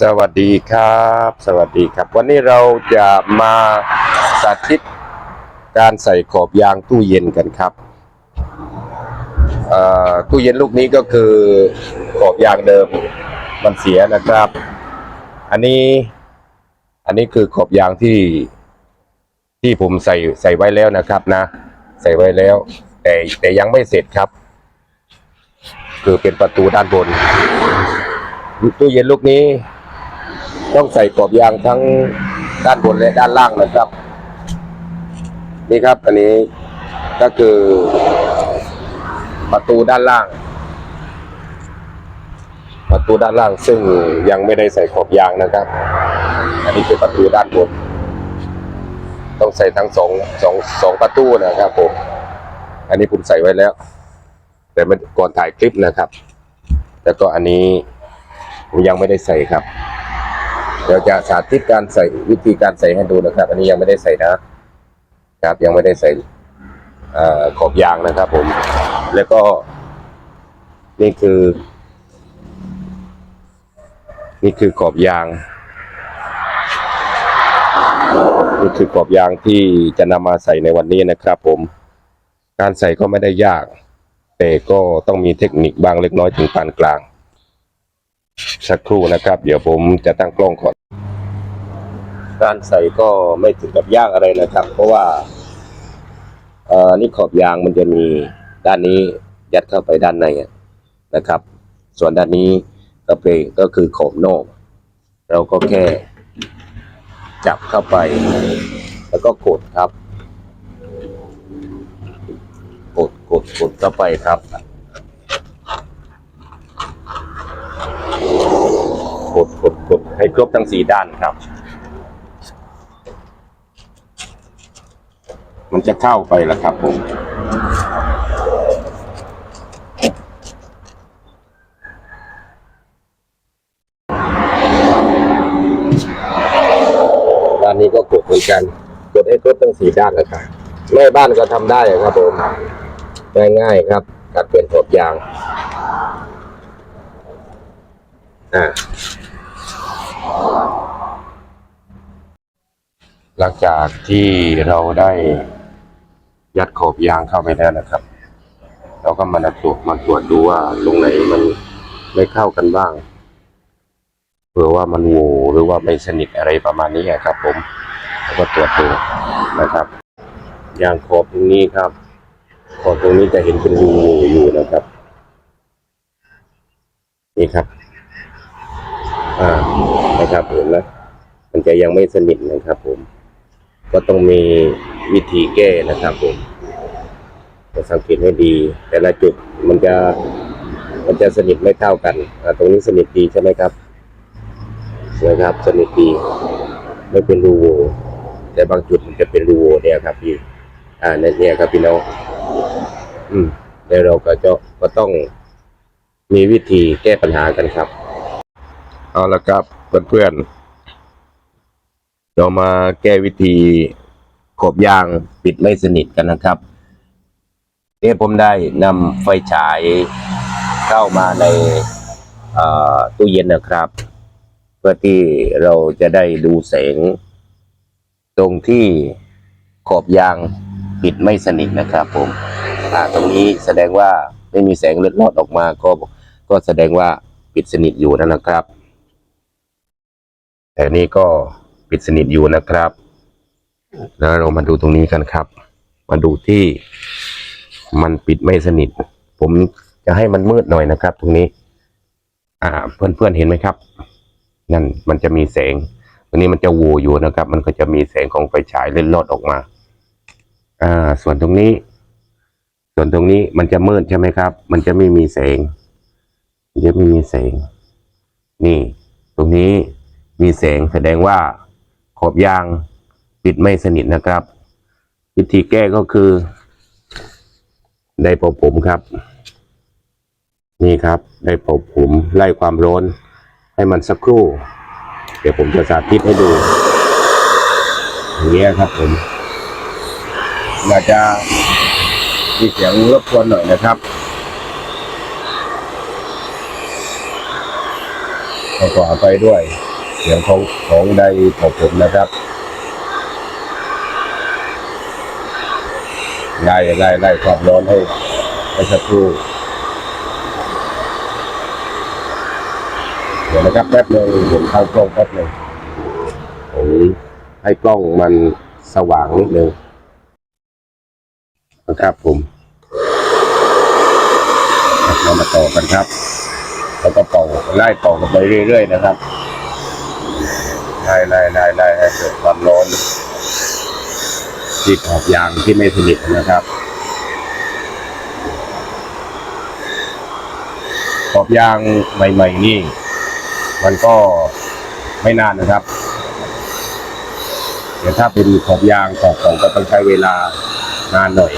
สวัสดีครับ สวัสดีครับ วันนี้เราจะมาสาธิตการใส่ขอบยางตู้เย็นกันครับตู้เย็นลูกนี้ก็คือขอบยางเดิมมันเสียนะครับ อันนี้อันนี้คือขอบยางที่ที่ผมใส่ใส่ไว้แล้วนะครับนะ ใส่ไว้แล้ว แต่แต่ยังไม่เสร็จครับ คือเป็นประตูด้านบน ตู้เย็นลูกนี้ ต้องใส่กรอบยางทั้งด้านบนและด้านล่างนะครับ นี่ครับ อันนี้ก็คือประตูด้านล่าง ประตูด้านล่างซึ่งยังไม่ได้ใส่ขอบยางนะครับ อันนี้คือประตูด้านบน ต้องใส่ทั้งสองสองสองประตูนะครับผมอันนี้ผมใส่ไว้แล้ว แต่มันก่อนถ่ายคลิปนะครับ แล้วก็อันนี้ ยังไม่ได้ใส่ครับเดี๋ยวจะสาธิตการใส่วิธีการใส่ให้ดูนะครับ อันนี้ยังไม่ได้ใส่นะครับ ยังไม่ได้ใส่อขอบยางนะครับ ผม แล้วก็ นี่คือ นี่คือขอบยาง นี่คือขอบยางที่จะนำมาใส่ในวันนี้นะครับ ผม การใส่ก็ไม่ได้ยาก แต่ก็ต้องมีเทคนิคบางเล็กน้อยถึงปานกลาง สักครู่นะครับ เดี๋ยวผมจะตั้งกล้องก่อน การใส่ก็ไม่ถึงกับยากอะไรนะครับ เพราะว่าเอ่อนี่ขอบยางมันจะมีด้านนี้ยัดเข้าไปด้านในนะครับ ส่วนด้านนี้ก็เป็นก็คือขอบนอก เราก็แค่จับเข้าไป แล้วก็กดครับ กดกดกดเข้าไปครับ กดกดกดให้ครบทั้งสี่ด้านครับ มันจะเข้าไปแล้วครับผมด้านนี้ก็กดเหมือนกัน กดให้ครบทั้งสี่ด้านนะครับแม่บ้านก็ทำได้ครับผมง่ายๆครับการเปลี่ยนขอบยาง อ่า หลังจากที่เราได้ยัดขอบยางเข้าไปแล้วนะครับ เราก็มาตรวจมาตรวจดูว่าตรงไหนมันไม่เข้ากันบ้างเผื่อว่ามันโหวหรือว่าไม่สนิทอะไรประมาณนี้ครับ ผมแล้วก็ตรวจดูนะครับ ยางขอบตรงนี้ครับ ขอบตรงนี้จะเห็นเป็นรูอยู่นะครับ นี่ครับ นะครับเห็นไหมมันจะยังไม่สนิทนะครับผม ก็ต้องมีวิธีแก้นะครับผมจะสังเกตให้ดี แต่ละจุดมันจะมันจะสนิทไม่เท่ากันตรงนี้สนิทดีใช่ไหมครับนะครับ สนิทดีไม่เป็นรูโวแต่บางจุดมันจะเป็นรูโวเนี่ยครับพี่อ่าเนี่ยเนี่ยครับพี่น้องอืมแล้วเราก็จะก็ต้องมีวิธีแก้ปัญหากันครับ เอาละครับเพื่อนๆเรามาแก้วิธีขอบยางปิดไม่สนิทกันนะครับนี่ผมได้นำไฟฉายเข้ามาในตู้เย็นนะครับ เพื่อที่เราจะได้ดูแสง ตรงที่ขอบยางปิดไม่สนิทนะครับ ผมอ่าตรงนี้แสดงว่าไม่มีแสงเลือดลอดออกมาก็ก็แสดงว่าปิดสนิทอยู่นั่นนะครับ แต่นี่ก็ปิดสนิทอยู่นะครับ แล้วเรามาดูตรงนี้กันครับ มาดูที่มันปิดไม่สนิท ผมจะให้มันมืดหน่อยนะครับ ตรงนี้ อ่า เพื่อนๆเห็นไหมครับ นั่นมันจะมีแสงตรงนี้มันจะโหวอยู่นะครับ มันก็จะมีแสงของไฟฉายเล่นลอดออกมา อ่า ส่วนตรงนี้ ส่วนตรงนี้มันจะมืดใช่ไหมครับ มันจะไม่มีแสงมันจะไม่มีแสง นี่ ตรงนี้ มีแสงแสดงว่าขอบยางปิดไม่สนิทนะครับ วิธีแก้ก็คือ ได้เป่าผมครับ นี่ครับ ได้เป่าผมไล่ความร้อน ให้มันสักครู่ เดี๋ยวผมจะสาธิตให้ดูอย่างเงี้ครับผมอาจจะมีเสียงรบกวนหน่อยนะครับอต้อขออภัยด้วย เสียงของของใดของผมนะครับไล่ไล่ไล่ความร้อนให้ให้สักครู่เดี๋ยวนะครับแป๊บหนึ่งผมเข้ากล้องแป๊บหนึ่งผมให้กล้องมันสว่างนิดนึงนะครับผมเรามาต่อกันครับ แล้วก็เป่าไล่เป่ากันไปเรื่อยๆนะครับ ไล่ไล่ไล่ไล่ให้เกิดความร้อนที่ขอบยางที่ไม่สนิทนะครับ ขอบยางใหม่ ๆ นี่ มันก็ไม่นานนะครับแต่ถ้าเป็นขอบยางขอบของก็ต้องใช้เวลานานหน่อย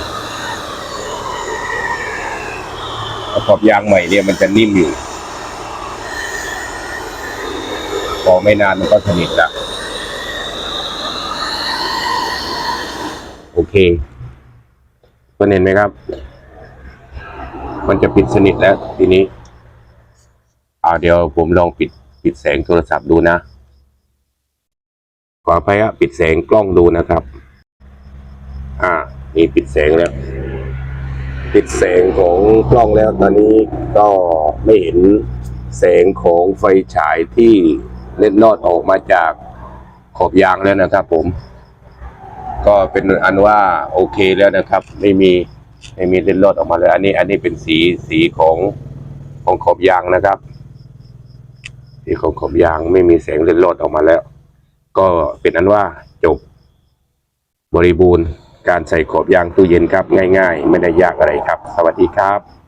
ขอบยางใหม่เนี่ยมันจะนิ่มอยู่ พอไม่นานมันก็สนิทละโอเคคุณเห็นไหมครับ มันจะปิดสนิทแล้วทีนี้เอาเดี๋ยวผมลองปิดปิดแสงโทรศัพท์ดูนะขออภัยอะปิดแสงกล้องดูนะครับ อ่า นี่ปิดแสงแล้ว ปิดแสงของกล้องแล้วตอนนี้ก็ไม่เห็นแสงของไฟฉายที่ เล็ดลอดออกมาจากขอบยางแล้วนะครับผม ก็เป็นอันว่าโอเคแล้วนะครับ ไม่มีไม่มีเล็ดลอดออกมาเลย อันนี้ อันนี้เป็นสีสีของของขอบยางนะครับ สีของขอบยางไม่มีแสงเล็ดลอดออกมาแล้ว ก็เป็นอันว่าจบบริบูรณ์การใส่ขอบยางตู้เย็นครับ ง่าย ๆ ไม่ได้ยากอะไรครับ สวัสดีครับ